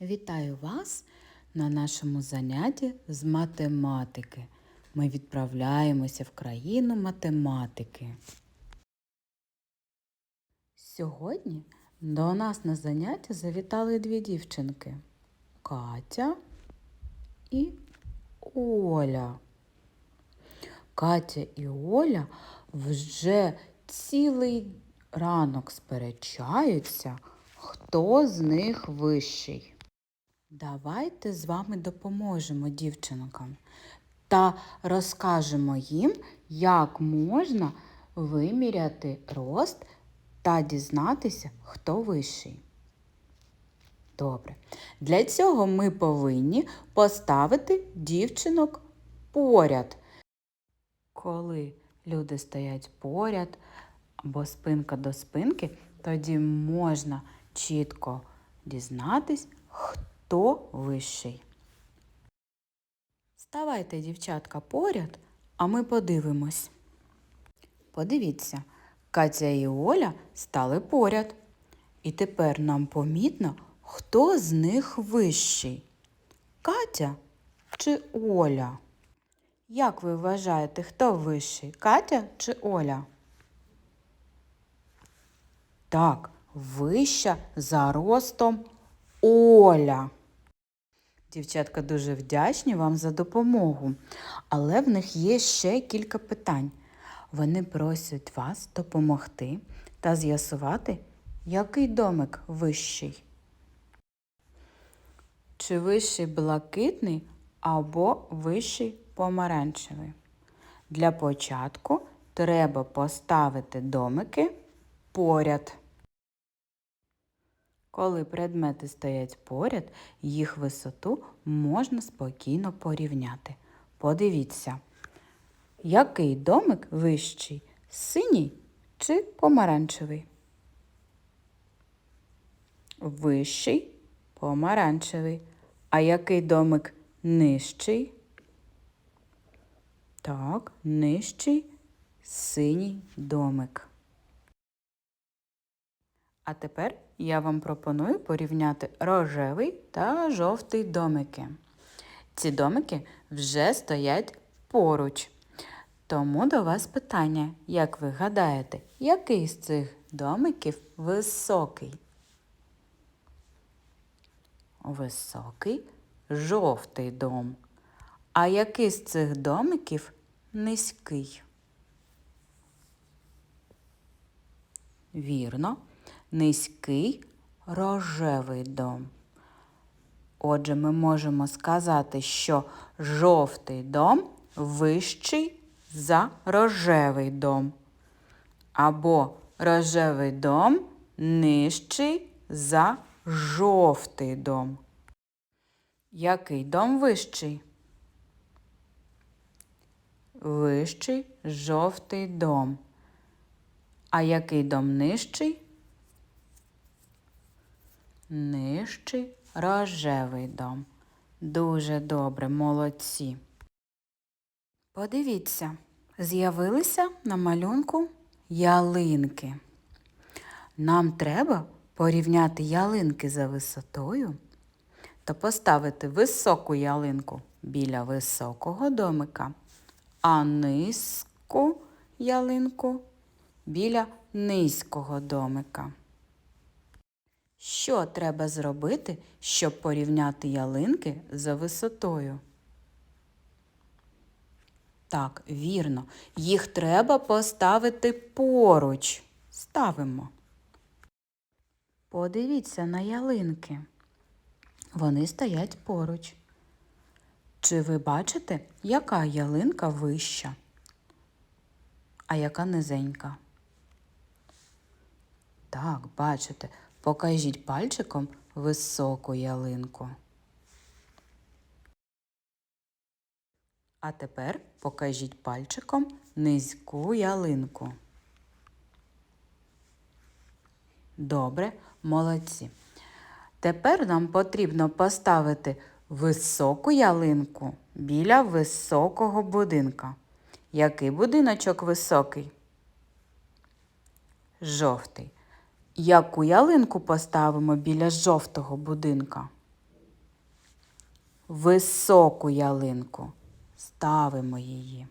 Вітаю вас на нашому занятті з математики. Ми відправляємося в країну математики. Сьогодні до нас на заняття завітали дві дівчинки Катя і Оля. Катя і Оля вже цілий ранок сперечаються, хто з них вищий. Давайте з вами допоможемо дівчинкам та розкажемо їм, як можна виміряти рост та дізнатися, хто вищий. Добре. Для цього ми повинні поставити дівчинок поряд. Коли люди стоять поряд або спинка до спинки, тоді можна чітко дізнатись, хто вищий. Ставайте, дівчатка, поряд, а ми подивимось. Подивіться, Катя і Оля стали поряд. І тепер нам помітно, хто з них вищий. Катя чи Оля? Як ви вважаєте, хто вищий? Катя чи Оля? Так, вища за ростом Оля. Дівчатка дуже вдячні вам за допомогу, але в них є ще кілька питань. Вони просять вас допомогти та з'ясувати, який домик вищий. Чи вищий блакитний або вищий помаранчевий? Для початку треба поставити домики поряд. Коли предмети стоять поряд, їх висоту можна спокійно порівняти. Подивіться, який домик вищий синій чи помаранчевий? Вищий помаранчевий. А який домик нижчий? Так, нижчий синій домик. А тепер я вам пропоную порівняти рожевий та жовтий домики. Ці домики вже стоять поруч. Тому до вас питання, як ви гадаєте, який з цих домиків високий? Високий жовтий дом. А який з цих домиків низький? Вірно, низький рожевий дом. Отже, ми можемо сказати, що жовтий дом вищий за рожевий дом. Або рожевий дом нижчий за жовтий дом. Який дом вищий? Вищий жовтий дом. А який дом нижчий? Нижчий рожевий дом. Дуже добре, молодці. Подивіться, з'явилися на малюнку ялинки. Нам треба порівняти ялинки за висотою та поставити високу ялинку біля високого домика, а низьку ялинку біля низького домика. Що треба зробити, щоб порівняти ялинки за висотою? Так, вірно, їх треба поставити поруч. Ставимо. Подивіться на ялинки. Вони стоять поруч. Чи ви бачите, яка ялинка вища, а яка низенька? Так, бачите, покажіть пальчиком високу ялинку. А тепер покажіть пальчиком низьку ялинку. Добре, молодці. Тепер нам потрібно поставити високу ялинку біля високого будинка. Який будиночок високий? Жовтий. Яку ялинку поставимо біля жовтого будинка? високу ялинку. Ставимо її.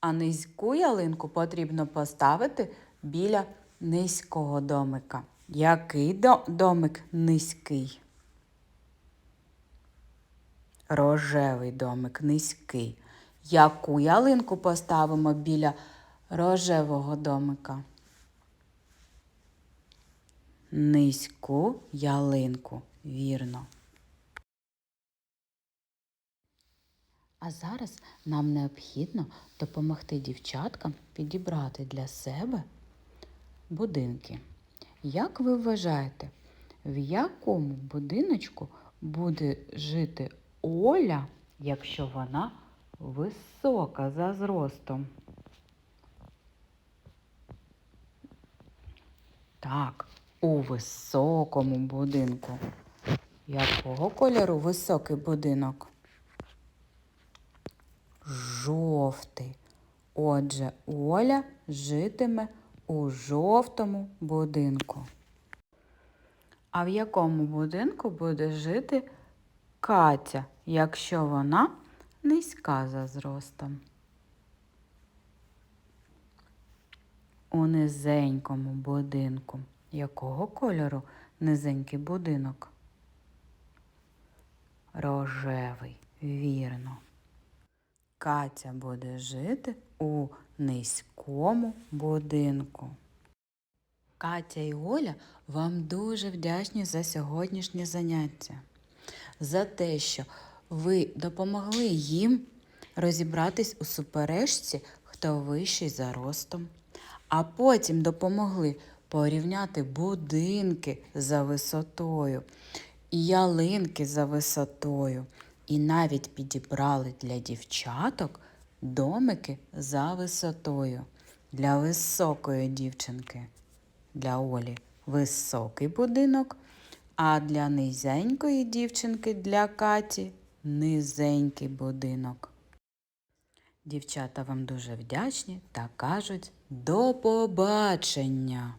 А низьку ялинку потрібно поставити біля низького домика. Який домик низький? Рожевий домик низький. Яку ялинку поставимо біля рожевого домика? Низьку ялинку, вірно. А зараз нам необхідно допомогти дівчаткам підібрати для себе будинки. Як ви вважаєте, в якому будиночку буде жити Оля, якщо вона висока за зростом? Так, у високому будинку. Якого кольору високий будинок? Жовтий. Отже, Оля житиме у жовтому будинку. А в якому будинку буде жити Катя, якщо вона низька за зростом? У низенькому будинку. Якого кольору низенький будинок? Рожевий, вірно. Катя буде жити у низькому будинку. Катя і Оля вам дуже вдячні за сьогоднішнє заняття, за те, що ви допомогли їм розібратись у суперечці, хто вищий за ростом, а потім допомогли порівняти будинки за висотою ялинки за висотою, і навіть підібрали для дівчаток домики за висотою для високої дівчинки. Для Олі високий будинок, а для низенької дівчинки для Каті низенький будинок. Дівчата вам дуже вдячні та кажуть до побачення!